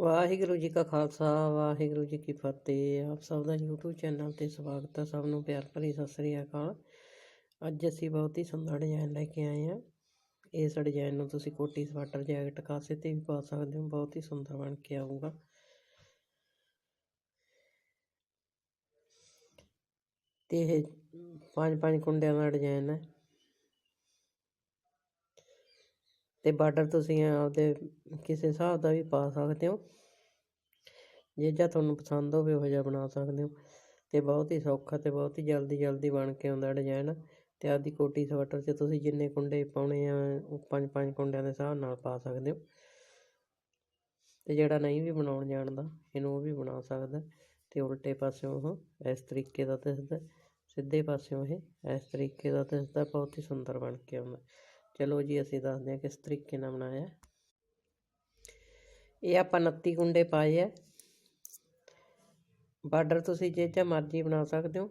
ਵਾਹਿਗੁਰੂ ਜੀ ਕਾ ਖਾਲਸਾ, ਵਾਹਿਗੁਰੂ ਜੀ ਕੀ ਫਤਿਹ। ਆਪ ਸਭ ਦਾ YouTube ਚੈਨਲ ਤੇ ਸਵਾਗਤ ਹੈ। ਸਭ ਨੂੰ ਪਿਆਰ ਭਰੀ ਸਤਿ ਸ੍ਰੀ ਅਕਾਲ। ਅੱਜ ਅਸੀਂ ਬਹੁਤ ਹੀ ਸੁੰਦਰ ਡਿਜ਼ਾਈਨ ਲੈ ਕੇ ਆਏ ਹਾਂ। ਇਸ ਡਿਜ਼ਾਈਨ ਨੂੰ ਤੁਸੀਂ ਕੋਟੀ, ਸਵਾਟਰ, ਜੈਕਟ, ਕਾਸੇ ਤੇ ਵੀ ਪਾ ਸਕਦੇ ਹੋ। ਬਹੁਤ ਹੀ ਸੁੰਦਰ ਬਣ ਕੇ ਆਊਗਾ। ਤੇ ਇਹ ਪੰਜ ਪੰਜ ਕੁੰਡਿਆਂ ਦਾ ਡਿਜ਼ਾਈਨ ਹੈ। ਅਤੇ ਬਾਰਡਰ ਤੁਸੀਂ ਆਪਦੇ ਕਿਸੇ ਹਿਸਾਬ ਦਾ ਵੀ ਪਾ ਸਕਦੇ ਹੋ। ਜੇ ਜਾਂ ਤੁਹਾਨੂੰ ਪਸੰਦ ਹੋਵੇ ਉਹ ਜਿਹਾ ਬਣਾ ਸਕਦੇ ਹੋ। ਅਤੇ ਬਹੁਤ ਹੀ ਸੌਖਾ ਅਤੇ ਬਹੁਤ ਹੀ ਜਲਦੀ ਜਲਦੀ ਬਣ ਕੇ ਆਉਂਦਾ ਡਿਜ਼ਾਇਨ ਅਤੇ ਆਪਦੀ ਕੋਟੀ ਸਵੈਟਰ 'ਚ ਤੁਸੀਂ ਜਿੰਨੇ ਕੁੰਡੇ ਪਾਉਣੇ ਆ, ਉਹ ਪੰਜ ਪੰਜ ਕੁੰਡਿਆਂ ਦੇ ਹਿਸਾਬ ਨਾਲ ਪਾ ਸਕਦੇ ਹੋ। ਅਤੇ ਜਿਹੜਾ ਨਹੀਂ ਵੀ ਬਣਾਉਣ ਜਾਣਦਾ ਇਹਨੂੰ ਉਹ ਵੀ ਬਣਾ ਸਕਦਾ। ਅਤੇ ਉਲਟੇ ਪਾਸਿਓਂ ਉਹ ਇਸ ਤਰੀਕੇ ਦਾ ਦਿਸਦਾ, ਸਿੱਧੇ ਪਾਸਿਓਂ ਇਹ ਇਸ ਤਰੀਕੇ ਦਾ ਦਿਸਦਾ, ਬਹੁਤ ਹੀ ਸੁੰਦਰ ਬਣ ਕੇ ਆਉਂਦਾ। ਚਲੋ ਜੀ, ਅਸੀਂ ਦੱਸਦੇ ਹਾਂ ਕਿਸ ਤਰੀਕੇ ਨਾਲ ਬਣਾਇਆ। ਇਹ ਆਪਾਂ 29 ਕੁੰਡੇ ਪਾਏ ਆ। ਬਾਰਡਰ ਤੁਸੀਂ ਜੇ ਜਿਹਾ ਮਰਜ਼ੀ ਬਣਾ ਸਕਦੇ ਹੋ।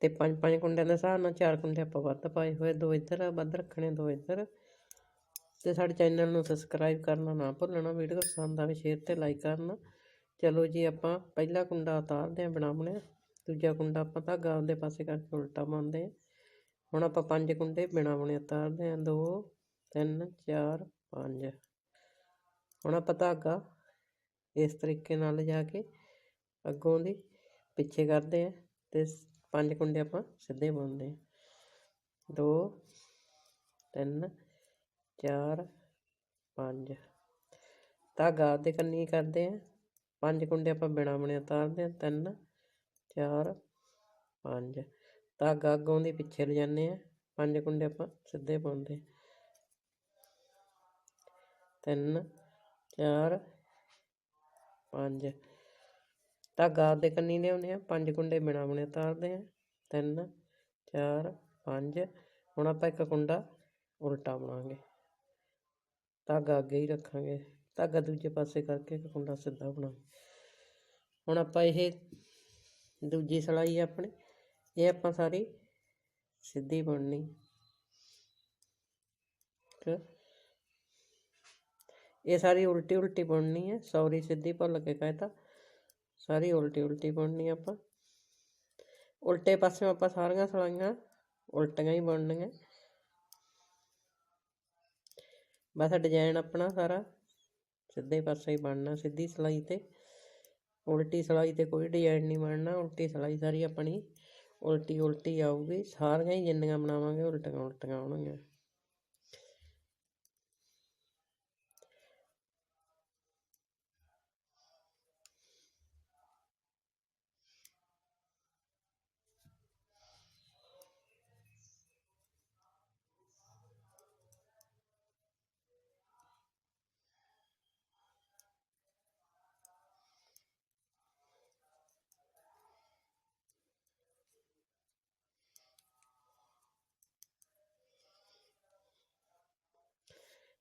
ਤੇ ਪੰਜ ਪੰਜ ਕੁੰਡਿਆਂ ਦੇ ਹਿਸਾਬ ਨਾਲ ਚਾਰ ਕੁੰਡੇ ਆਪਾਂ ਵੱਧ ਪਾਏ ਹੋਏ, ਦੋ ਇੱਧਰ ਵੱਧ ਰੱਖਣੇ ਦੋ ਇੱਧਰ। ਤੇ ਸਾਡੇ ਚੈਨਲ ਨੂੰ ਸਬਸਕ੍ਰਾਈਬ ਕਰਨਾ ਨਾ ਭੁੱਲਣਾ, ਵੀਡੀਓ ਪਸੰਦ ਆਵੇ ਸ਼ੇਅਰ ਤੇ ਲਾਈਕ ਕਰਨਾ। ਚਲੋ ਜੀ, ਆਪਾਂ ਪਹਿਲਾ ਕੁੰਡਾ ਉਤਾਰਦੇ ਆਂ ਬਣਾਉਣੇ ਦੂਜਾ ਕੁੰਡਾ ਆਪਾਂ ਧਾਗਾ ਆਪਦੇ ਪਾਸੇ ਕਰਕੇ ਉਲਟਾ ਪਾਉਂਦੇ ਆਂ ਹੁਣ ਆਪਾਂ ਪੰਜ ਕੁੰਡੇ ਬਿਨਾ ਬੁਣੇ ਉਤਾਰਦੇ ਹਾਂ। 2 3 4 5 ਹੁਣ ਆਪਾਂ ਧਾਗਾ ਇਸ ਤਰੀਕੇ ਨਾਲ ਲਿਜਾ ਕੇ ਅੱਗੋਂ ਦੀ ਪਿੱਛੇ ਕਰਦੇ ਆਂ ਤੇ ਪੰਜ ਕੁੰਡੇ ਆਪਾਂ ਸਿੱਧੇ ਬੁਣਦੇ ਆਂ 2 3 4 5 ਧਾਗਾ ਦੇ ਕੰਨੀ ਕਰਦੇ ਆਂ ਪੰਜ ਕੁੰਡੇ ਆਪਾਂ ਬਿਨਾ ਬੁਣੇ ਉਤਾਰਦੇ ਆਂ 3 4 5 ਧਾਗਾ ਅੱਗੋਂ ਦੀ ਪਿੱਛੇ ਲਿਜਾਨੇ ਆ ਪੰਜ ਕੁੰਡੇ ਆਪਾਂ ਸਿੱਧੇ ਪਾਉਂਦੇ ਤਿੰਨ, ਚਾਰ, ਪੰਜ। ਧਾਗਾ ਦੇ ਕੰਨੀ ਲਿਆਉਂਦੇ ਆ ਪੰਜ ਕੁੰਡੇ ਬਿਨਾ ਬੁਣੇ ਉਤਾਰਦੇ ਆ ਤਿੰਨ, ਚਾਰ, ਪੰਜ। ਹੁਣ ਆਪਾਂ ਇੱਕ ਕੁੰਡਾ ਉਲਟਾ ਬਣਾਵਾਂਗੇ। ਧਾਗਾ ਅੱਗੇ ਹੀ ਰੱਖਾਂਗੇ। ਧਾਗਾ ਦੂਜੇ ਪਾਸੇ ਕਰਕੇ ਇੱਕ ਕੁੰਡਾ ਸਿੱਧਾ ਬਣਾਵਾਂਗੇ। ਹੁਣ ਆਪਾਂ ਇਹ ਦੂਜੀ ਸਲਾਈ ਆਪਣੀ। ਇਹ ਆਪਾਂ ਸਾਰੀ ਸਿੱਧੀ ਬਣਨੀ। ਇਹ ਸਾਰੀ ਉਲਟੀ ਉਲਟੀ ਬੁਣਨੀ ਹੈ। ਸੌਰੀ, ਸਿੱਧੀ ਭੁੱਲ ਕੇ ਕਹਿਤਾ ਸਾਰੀ ਉਲਟੀ ਉਲਟੀ ਬਣਨੀ ਆਪਾਂ। ਉਲਟੇ ਪਾਸੇ ਆਪਾਂ ਸਾਰੀਆਂ ਸਲਾਈਆਂ ਉਲਟੀਆਂ ਹੀ ਬਣਨੀਆਂ। ਬਸ ਡਿਜ਼ਾਈਨ ਆਪਣਾ ਸਾਰਾ ਸਿੱਧੇ ਪਾਸੇ ਹੀ ਬਣਨਾ, ਸਿੱਧੀ ਸਲਾਈ ਤੇ। ਉਲਟੀ ਸਲਾਈ ਤੇ ਕੋਈ ਡਿਜ਼ਾਈਨ ਨਹੀਂ ਬਣਨਾ, ਉਲਟੀ ਸਲਾਈ ਸਾਰੀ ਆਪਣੀ ਉਲਟੀ ਉਲਟੀ ਆਊਗੀ ਸਾਰੀਆਂ ਹੀ ਜਿੰਨੀਆਂ ਬਣਾਵਾਂਗੇ ਉਲਟੀਆਂ ਉਲਟੀਆਂ ਆਉਣਗੀਆਂ।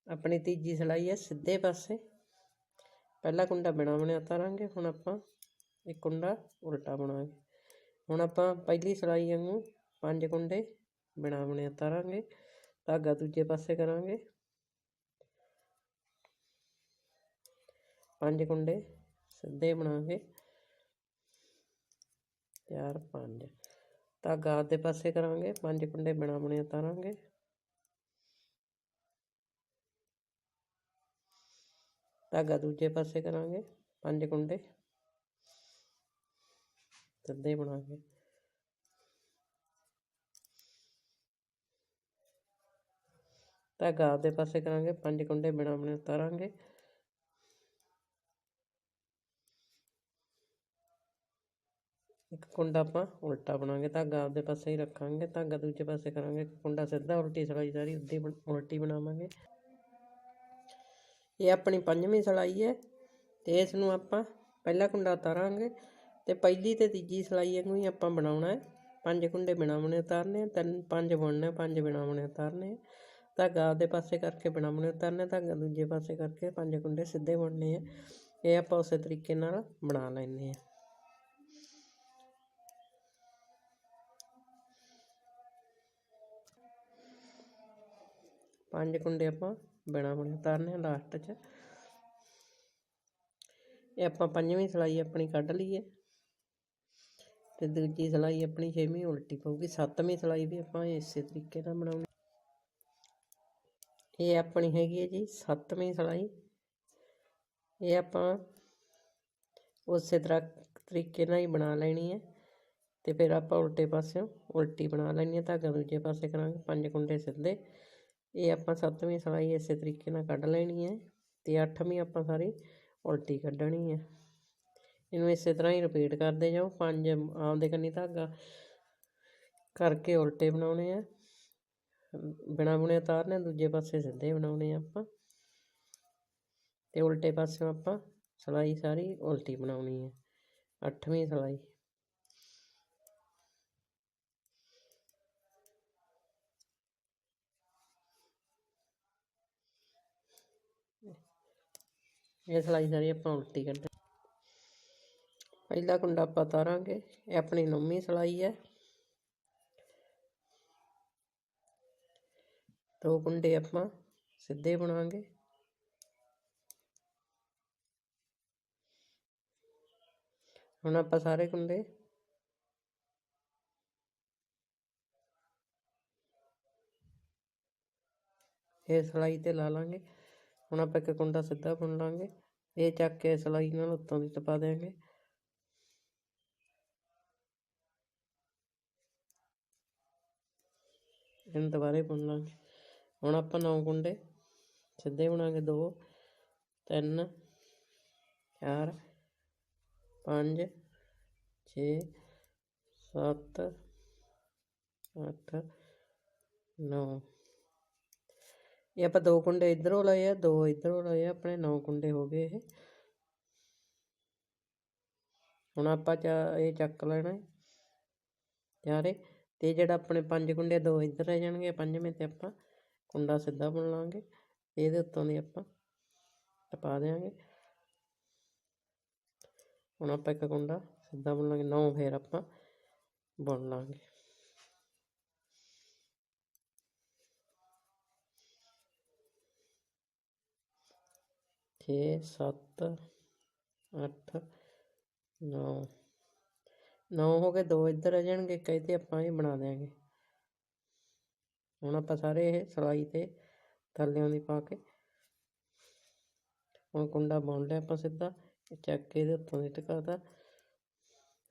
ਆਪਣੀ ਤੀਜੀ ਸਲਾਈ ਹੈ ਸਿੱਧੇ ਪਾਸੇ। ਪਹਿਲਾ ਕੁੰਡਾ ਬਿਨਾ ਬਣਿਆ ਤਾਰਾਂਗੇ ਹੁਣ ਆਪਾਂ ਇੱਕ ਕੁੰਡਾ ਉਲਟਾ ਬਣਾਵਾਂਗੇ ਹੁਣ ਆਪਾਂ ਪਹਿਲੀ ਸਲਾਈ ਵਾਂਗੂ ਪੰਜ ਕੁੰਡੇ ਬਿਨਾ ਬਣਿਆ ਤਾਰਾਂਗੇ ਧਾਗਾ ਦੂਜੇ ਪਾਸੇ ਕਰਾਂਗੇ। ਪੰਜ ਕੁੰਡੇ ਸਿੱਧੇ ਬਣਾਵਾਂਗੇ ਚਾਰ ਪੰਜ। ਧਾਗਾ ਦੇ ਪਾਸੇ ਕਰਾਂਗੇ, ਪੰਜ ਕੁੰਡੇ ਬਿਨਾ ਬਣਿਆ ਉਤਾਰਾਂਗੇ। ਧਾਗਾ ਦੂਜੇ ਪਾਸੇ ਕਰਾਂਗੇ, ਪੰਜ ਕੁੰਡੇ। ਸਿੱਧੇ ਬਣਾਵਾਂਗੇ ਧਾਗਾ ਦੇ ਪਾਸੇ ਕਰਾਂਗੇ, ਪੰਜ ਕੁੰਡੇ ਬਿਨਾ ਬਣੇ ਉਤਾਰਾਂਗੇ। ਇੱਕ ਕੁੰਡਾ ਆਪਾਂ ਉਲਟਾ ਬਣਾਵਾਂਗੇ ਧਾਗਾ ਆਪਦੇ ਪਾਸੇ ਹੀ ਰੱਖਾਂਗੇ, ਧਾਗਾ ਦੂਜੇ ਪਾਸੇ ਕਰਾਂਗੇ ਕੁੰਡਾ ਸਿੱਧਾ ਉਲਟੀ ਸਲਾਈ ਸਾਰੀ ਉੱਦੀ ਉਲਟੀ ਬਣਾਵਾਂਗੇ। ਇਹ ਆਪਣੀ ਪੰਜਵੀਂ ਸਲਾਈ ਹੈ ਤੇ ਇਸ ਨੂੰ ਆਪਾਂ ਪਹਿਲਾ ਕੁੰਡਾ ਉਤਾਰਾਂਗੇ ਤੇ ਪਹਿਲੀ ਤੇ ਤੀਜੀ ਸਲਾਈ ਵਾਂਗੂ ਹੀ ਆਪਾਂ ਬਣਾਉਣਾ ਹੈ। ਪੰਜ ਕੁੰਡੇ ਬਣਾਉਣੇ ਉਤਾਰਨੇ ਤਿੰਨ, ਪੰਜ ਬੁਣਨੇ ਪੰਜ ਬਣਾਉਣੇ ਉਤਾਰਨੇ ਧਾਗਾ ਆਪਦੇ ਪਾਸੇ ਕਰਕੇ ਬਣਾਉਣੇ ਉਤਾਰਨੇ ਧਾਗਾ ਦੂਜੇ ਪਾਸੇ ਕਰਕੇ ਪੰਜ ਕੁੰਡੇ ਸਿੱਧੇ ਬੁਣਨੇ ਆ। ਇਹ ਆਪਾਂ ਉਸੇ ਤਰੀਕੇ ਨਾਲ ਬਣਾ ਲੈਣੇ ਆ। ਪੰਜ ਕੁੰਡੇ ਆਪਾਂ ਬਿਨਾ ਬਣੇ ਉਤਾਰਨੇ ਆ ਲਾਸਟ 'ਚ। ਇਹ ਆਪਾਂ ਪੰਜਵੀਂ ਸਿਲਾਈ ਆਪਣੀ ਕੱਢ ਲਈ ਹੈ ਤੇ ਦੂਜੀ ਸਿਲਾਈ ਆਪਣੀ ਛੇਵੀਂ ਉਲਟੀ ਪਊਗੀ। ਸੱਤਵੀਂ ਸਿਲਾਈ ਵੀ ਆਪਾਂ ਇਸੇ ਤਰੀਕੇ ਨਾਲ ਬਣਾਉਣੀ। ਇਹ ਆਪਣੀ ਹੈਗੀ ਹੈ ਜੀ ਸੱਤਵੀਂ ਸਿਲਾਈ। ਇਹ ਆਪਾਂ ਉਸੇ ਤਰ੍ਹਾਂ ਤਰੀਕੇ ਨਾਲ ਹੀ ਬਣਾ ਲੈਣੀ ਹੈ। ਤੇ ਫਿਰ ਆਪਾਂ ਉਲਟੇ ਪਾਸਿਓਂ ਉਲਟੀ ਬਣਾ ਲੈਣੀ ਹੈ ਧਾਗਾ ਦੂਜੇ ਪਾਸੇ ਕਰਾਂਗੇ। ਪੰਜ ਕੁੰਡੇ ਸਿੱਧੇ। ਇਹ ਆਪਾਂ ਸੱਤਵੀਂ ਸਿਲਾਈ ਇਸੇ ਤਰੀਕੇ ਨਾਲ ਕੱਢ ਲੈਣੀ ਹੈ ਤੇ ਅੱਠਵੀਂ ਆਪਾਂ ਸਾਰੀ ਉਲਟੀ ਕੱਢਣੀ ਹੈ। ਇਹਨੂੰ ਇਸੇ ਤਰ੍ਹਾਂ ਹੀ ਰਿਪੀਟ ਕਰਦੇ ਜਾਓ, ਪੰਜ ਆਪਦੇ ਕੰਨੀ ਧਾਗਾ ਕਰਕੇ ਉਲਟੇ ਬਣਾਉਣੇ ਆ। ਬਿਨਾ ਬੁਣੇ ਉਤਾਰਨੇ ਦੂਜੇ ਪਾਸੇ ਸਿੱਧੇ ਬਣਾਉਣੇ ਆ ਆਪਾਂ। ਤੇ ਉਲਟੇ ਪਾਸਿਓਂ ਆਪਾਂ ਸਿਲਾਈ ਸਾਰੀ ਉਲਟੀ ਬਣਾਉਣੀ ਹੈ, ਅੱਠਵੀਂ ਸਿਲਾਈ। ਇਹ ਸਿਲਾਈ ਸਾਰੀ ਆਪਾਂ ਉਲਟੀ ਕੱਢ ਪਹਿਲਾ ਕੁੰਡਾ ਆਪਾਂ ਤਾਰਾਂਗੇ, ਇਹ ਆਪਣੀ ਨੌਵੀਂ ਸਿਲਾਈ ਹੈ। ਦੋ ਕੁੰਡੇ ਆਪਾਂ ਸਿੱਧੇ ਬਣਾਵਾਂਗੇ। ਹੁਣ ਆਪਾਂ ਸਾਰੇ ਕੁੰਡੇ ਇਹ ਸਿਲਾਈ ਤੇ ਲਾ ਲਾਂਗੇ। ਹੁਣ ਆਪਾਂ ਇੱਕ ਕੁੰਡਾ ਸਿੱਧਾ ਬੁਣ ਲਾਂਗੇ। ਇਹ ਚੱਕ ਕੇ ਸਲਾਈ ਨਾਲ ਉੱਤੋਂ ਦੀ ਟਪਾ ਦੇਾਂਗੇ ਇਹਨੂੰ ਦੁਬਾਰੇ ਬੁਣ ਲਾਂਗੇ। ਹੁਣ ਆਪਾਂ ਨੌ ਕੁੰਡੇ ਸਿੱਧੇ ਬਣਾਂਗੇ। ਦੋ, ਤਿੰਨ, ਚਾਰ, ਪੰਜ, ਛੇ, ਸੱਤ, ਅੱਠ, ਨੌ। ਇਹ ਆਪਾਂ ਦੋ ਕੁੰਡੇ ਇਧਰੋਂ ਲਏ ਆ, ਦੋ ਇਧਰੋਂ ਲਏ ਆ, ਆਪਣੇ ਨੌ ਕੁੰਡੇ ਹੋ ਗਏ ਇਹ। ਹੁਣ ਆਪਾਂ ਚਾ ਇਹ ਚੱਕ ਲੈਣਾ ਹੈ। ਚਾਰੇ ਤੇ ਜਿਹੜਾ ਆਪਣੇ ਪੰਜ ਕੁੰਡੇ ਦੋ ਇੱਧਰ ਰਹਿ ਜਾਣਗੇ, ਪੰਜਵੇਂ ਤੇ ਆਪਾਂ ਕੁੰਡਾ ਸਿੱਧਾ ਬੁਣ ਲਾਂਗੇ। ਇਹਦੇ ਉੱਤੋਂ ਦੀ ਆਪਾਂ ਟਪਾ ਦੇਾਂਗੇ ਹੁਣ ਆਪਾਂ ਇੱਕ ਕੁੰਡਾ ਸਿੱਧਾ ਬੁਣ ਲਾਂਗੇ, ਨੌ ਫੇਰ ਆਪਾਂ ਬੁਣ ਲਾਂਗੇ। ਛੇ, ਸੱਤ, ਅੱਠ, ਨੌ। ਨੌ ਹੋ ਗਏ ਦੋ ਇੱਧਰ ਆ ਜਾਣਗੇ ਕਈ ਤੇ ਆਪਾਂ ਇਹ ਬਣਾ ਦਿਆਂਗੇ। ਹੁਣ ਆਪਾਂ ਸਾਰੇ ਇਹ ਸਲਾਈ ਤੇ ਥੱਲਿਆਂ ਦੀ ਪਾ ਕੇ ਹੁਣ ਕੁੰਡਾ ਬੁਣ ਲਿਆ ਆਪਾਂ ਸਿੱਧਾ ਚੱਕ ਕੇ ਇਹਦੇ ਉੱਤੋਂ ਦੀ ਟਿਕਾਤਾ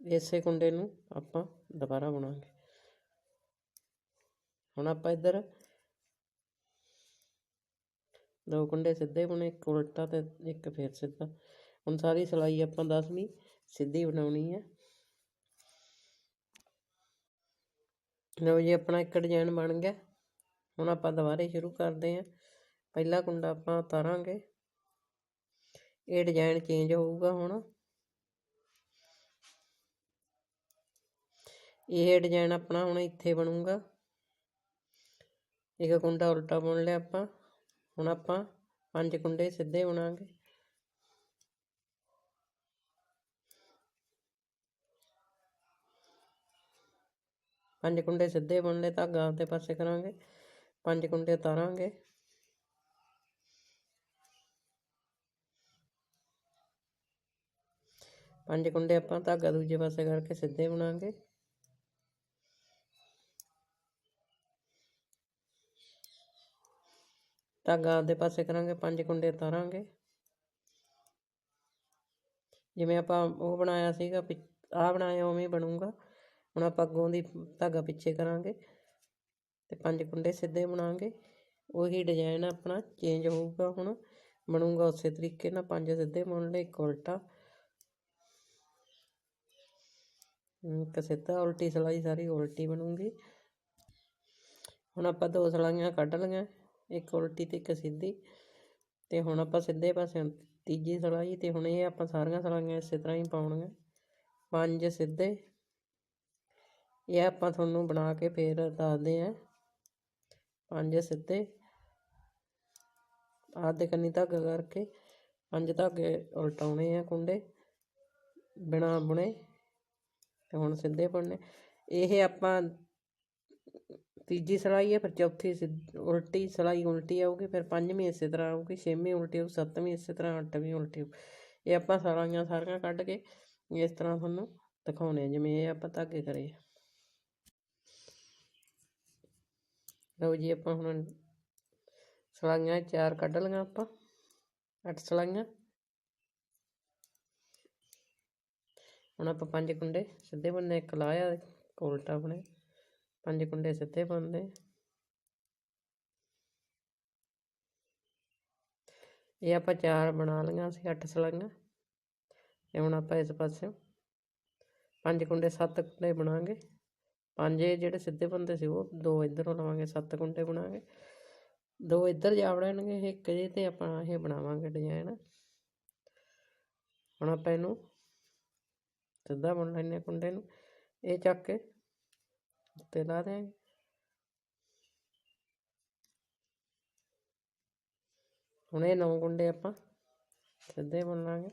ਇਸੇ ਕੁੰਡੇ ਨੂੰ ਆਪਾਂ ਦੁਬਾਰਾ ਬਣਾਵਾਂਗੇ ਹੁਣ ਆਪਾਂ ਇੱਧਰ ਦੋ ਕੁੰਡੇ ਸਿੱਧੇ ਬੁਣੇ ਇੱਕ ਉਲਟਾ ਤੇ ਇੱਕ ਫੇਰ ਸਿੱਧਾ। ਹੁਣ ਸਾਰੀ ਸਿਲਾਈ ਆਪਾਂ 10ਵੀਂ ਸਿੱਧੀ ਬਣਾਉਣੀ ਹੈ ਲਓ ਜੀ, ਆਪਣਾ ਇੱਕ ਡਿਜ਼ਾਈਨ ਬਣ ਗਿਆ। ਹੁਣ ਆਪਾਂ ਦੁਬਾਰੇ ਸ਼ੁਰੂ ਕਰਦੇ ਹਾਂ। ਪਹਿਲਾ ਕੁੰਡਾ ਆਪਾਂ ਉਤਾਰਾਂਗੇ। ਇਹ ਡਿਜ਼ਾਈਨ ਚੇਂਜ ਹੋਊਗਾ ਹੁਣ। ਇਹ ਡਿਜ਼ਾਈਨ ਆਪਣਾ ਹੁਣ ਇੱਥੇ ਬਣੂਗਾ। ਇੱਕ ਕੁੰਡਾ ਉਲਟਾ ਬੁਣ ਲਿਆ ਆਪਾਂ। ਹੁਣ ਆਪਾਂ ਪੰਜ ਕੁੰਡੇ ਸਿੱਧੇ ਬਣਾਂਗੇ। ਪੰਜ ਕੁੰਡੇ ਸਿੱਧੇ ਬੁਣ ਲਏ ਧਾਗਾ ਆਪਦੇ ਪਾਸੇ ਕਰਾਂਗੇ। ਪੰਜ ਕੁੰਡੇ ਉਤਾਰਾਂਗੇ। ਪੰਜ ਕੁੰਡੇ ਆਪਾਂ ਧਾਗਾ ਦੂਜੇ ਪਾਸੇ ਕਰਕੇ ਸਿੱਧੇ ਬਣਾਂਗੇ। ਧਾਗਾ ਆਪਦੇ ਪਾਸੇ ਕਰਾਂਗੇ, ਪੰਜ ਕੁੰਡੇ ਉਤਾਰਾਂਗੇ। ਜਿਵੇਂ ਆਪਾਂ ਉਹ ਬਣਾਇਆ ਸੀਗਾ ਆਹ ਬਣਾਇਆ ਉਵੇਂ ਬਣੂਗਾ। ਹੁਣ ਆਪਾਂ ਅੱਗੋਂ ਦੀ ਧਾਗਾ ਪਿੱਛੇ ਕਰਾਂਗੇ ਤੇ ਪੰਜ ਕੁੰਡੇ ਸਿੱਧੇ ਬਣਾਵਾਂਗੇ ਉਹੀ ਡਿਜ਼ਾਈਨ ਆਪਣਾ ਚੇਂਜ ਹੋਊਗਾ ਹੁਣ, ਬਣੂਗਾ ਉਸੇ ਤਰੀਕੇ ਨਾਲ ਪੰਜ ਸਿੱਧੇ ਬੁਣ ਲਏ, ਇੱਕ ਉਲਟਾ। ਇੱਕ ਸਿੱਧਾ ਉਲਟੀ ਸਲਾਈ ਸਾਰੀ ਉਲਟੀ ਬਣੂਗੀ। ਹੁਣ ਆਪਾਂ ਦੋ ਸਲਾਈਆਂ ਕੱਢ ਲਈਆਂ। ਇੱਕ ਉਲਟੀ ਤੇ ਇੱਕ ਸਿੱਧੀ। ਤੇ ਹੁਣ ਆਪਾਂ ਸਿੱਧੇ ਪਾਸੇ ਤੀਜੀ ਸਲਾਈ ਤੇ ਹੁਣ ਇਹ ਆਪਾਂ ਸਾਰੀਆਂ ਸਲਾਈਆਂ ਇਸੇ ਤਰ੍ਹਾਂ ਹੀ ਪਾਉਣੀਆਂ। ਪੰਜ ਸਿੱਧੇ। ਇਹ ਆਪਾਂ ਤੁਹਾਨੂੰ ਬਣਾ ਕੇ ਫੇਰ ਦੱਸਦੇ ਆਂ ਪੰਜ ਸਿੱਧੇ। ਆਦੇ ਕੰਨੀ ਧਾਗਾ ਕਰਕੇ ਪੰਜ ਧਾਗੇ ਉਲਟਾਉਣੇ ਆ ਕੁੰਡੇ ਬਿਨਾ ਬੁਣੇ। ਤੇ ਹੁਣ ਸਿੱਧੇ ਬਣਨੇ। ਇਹ ਆਪਾਂ ਤੀਜੀ ਸਿਲਾਈ ਹੈ, ਫਿਰ ਚੌਥੀ ਉਲਟੀ ਸਿਲਾਈ ਉਲਟੀ ਆਊਗੀ, ਫਿਰ ਪੰਜਵੀਂ ਇਸੇ ਤਰ੍ਹਾਂ ਆਊਗੀ, ਛੇਵੀਂ ਉਲਟੀ ਆਊ, ਸੱਤਵੀਂ ਇਸੇ ਤਰ੍ਹਾਂ, ਅੱਠਵੀਂ ਉਲਟੀ ਇਹ ਆਪਾਂ ਸਲਾਈਆਂ ਸਾਰੀਆਂ ਕੱਢ ਕੇ ਇਸ ਤਰ੍ਹਾਂ ਤੁਹਾਨੂੰ ਦਿਖਾਉਣੇ ਜਿਵੇਂ ਇਹ ਆਪਾਂ ਧਾਗੇ ਕਰੇ ਆ। ਲਓ ਜੀ, ਆਪਾਂ ਹੁਣ ਸਲਾਈਆਂ ਚਾਰ ਕੱਢ ਲਈਆਂ ਆਪਾਂ, ਅੱਠ ਸਲਾਈਆਂ। ਹੁਣ ਆਪਾਂ ਪੰਜ ਕੁੰਡੇ ਸਿੱਧੇ ਬੰਨੇ, ਇੱਕ ਲਾਇਆ ਉਲਟਾ ਬਣੇ ਪੰਜ ਕੁੰਡੇ ਸਿੱਧੇ ਬੰਨੇ ਇਹ ਆਪਾਂ ਚਾਰ ਬਣਾ ਲਈਆਂ ਸੀ ਅੱਠ ਸਲਾਈਆਂ ਤੇ ਹੁਣ ਆਪਾਂ ਇਸ ਪਾਸੇ ਪੰਜ ਕੁੰਡੇ ਸੱਤ ਕੁੰਡੇ ਬਣਾਵਾਂਗੇ ਪੰਜ ਜਿਹੜੇ ਸਿੱਧੇ ਬੰਦੇ ਸੀ ਉਹ ਦੋ ਇੱਧਰੋਂ ਲਵਾਂਗੇ ਸੱਤ ਕੁੰਡੇ ਬਣਾਵਾਂਗੇ ਦੋ ਇੱਧਰ ਜਾ ਵੜਨਗੇ ਇੱਕ ਜੇ ਤੇ ਆਪਾਂ ਇਹ ਬਣਾਵਾਂਗੇ ਡਿਜ਼ਾਈਨ ਹੁਣ ਆਪਾਂ ਇਹਨੂੰ ਸਿੱਧਾ ਬੁਣ ਲੈਣੇ ਕੁੰਡੇ ਨੂੰ ਇਹ ਚੱਕ ਕੇ ਉੱਤੇ ਲਾ ਦਿਆਂਗੇ ਹੁਣ ਇਹ ਨੌ ਕੁੰਡੇ ਆਪਾਂ ਸਿੱਧੇ ਬੁਣ ਲਾਂਗੇ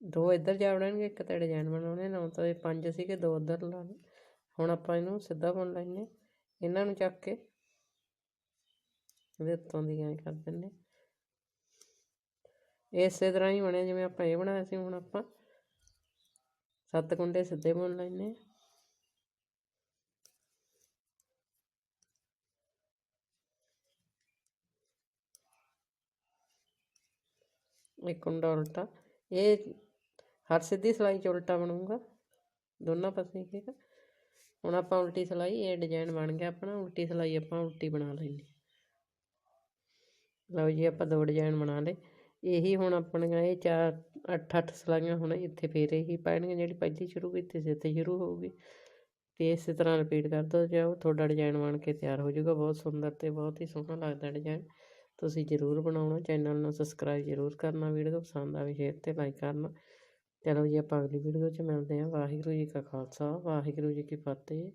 ਦੋ ਇੱਧਰ ਜਾ ਬਣਨਗੇ ਇੱਕ ਤੇ ਡਿਜ਼ਾਈਨ ਬਣਾਉਣੇ ਨੌ ਤਾਂ ਇਹ ਪੰਜ ਸੀਗੇ, ਦੋ ਉੱਧਰ ਲਾ ਹੁਣ ਆਪਾਂ ਇਹਨੂੰ ਸਿੱਧਾ ਬੁਣ ਲੈਣੇ ਇਹਨਾਂ ਨੂੰ ਚੱਕ ਕੇ ਇਹਦੇ ਉੱਤੋਂ ਦੀ ਐਂ ਕਰ ਦਿੰਨੇ ਇਸੇ ਤਰ੍ਹਾਂ ਹੀ ਬਣਿਆ, ਜਿਵੇਂ ਆਪਾਂ ਇਹ ਬਣਾਇਆ ਸੀ, ਹੁਣ ਆਪਾਂ ਸੱਤ ਕੁੰਡੇ ਸਿੱਧੇ ਬੁਣ ਲੈਣੇ ਇੱਕ ਕੁੰਡਾ ਉਲਟਾ, ਇਹ ਹਰ ਸਿੱਧੀ ਸਲਾਈ ਚ ਉਲਟਾ ਬਣੂਗਾ, ਦੋਨਾਂ ਪਾਸੇ ਠੀਕ ਹੁਣ ਆਪਾਂ ਉਲਟੀ ਸਲਾਈ, ਇਹ ਡਿਜ਼ਾਈਨ ਬਣ ਗਿਆ ਆਪਣਾ, ਉਲਟੀ ਸਲਾਈ ਆਪਾਂ ਉਲਟੀ ਬਣਾ ਲੈਣੀ ਲਓ ਜੀ, ਆਪਾਂ ਦੋ ਡਿਜ਼ਾਈਨ ਬਣਾ ਲਏ। ਇਹੀ ਹੁਣ ਆਪਣੀਆਂ ਇਹ ਚਾਰ, ਅੱਠ ਅੱਠ ਸਲਾਈਆਂ ਹੁਣ ਇੱਥੇ ਫੇਰ ਇਹੀ ਪੈਣਗੀਆਂ, ਜਿਹੜੀ ਪਹਿਲੀ ਸ਼ੁਰੂ ਕੀਤੀ ਸੀ, ਇੱਥੇ ਸ਼ੁਰੂ ਹੋਊਗੀ। ਤੇ ਇਸੇ ਤਰ੍ਹਾਂ ਰਿਪੀਟ ਕਰਦੇ ਜਾਓ ਤੁਹਾਡਾ ਡਿਜ਼ਾਈਨ ਬਣ ਕੇ ਤਿਆਰ ਹੋ ਜਾਊਗਾ। ਬਹੁਤ ਸੁੰਦਰ ਤੇ ਬਹੁਤ ਹੀ ਸੋਹਣਾ ਲੱਗਦਾ ਡਿਜ਼ਾਈਨ ਤੁਸੀਂ ਜ਼ਰੂਰ ਬਣਾਉਣਾ, ਚੈਨਲ ਨੂੰ ਸਬਸਕ੍ਰਾਈਬ ਜ਼ਰੂਰ ਕਰਨਾ, ਵੀਡੀਓ ਪਸੰਦ ਆਵੇ ਸ਼ੇਅਰ ਤੇ ਲਾਈਕ ਕਰਨਾ। ਚਲੋ ਜੀ ਆਪਾਂ ਅਗਲੀ ਵੀਡੀਓ 'ਚ ਮਿਲਦੇ ਹਾਂ। ਵਾਹਿਗੁਰੂ ਜੀ ਕਾ ਖਾਲਸਾ, ਵਾਹਿਗੁਰੂ ਜੀ ਕੀ ਫਤਿਹ।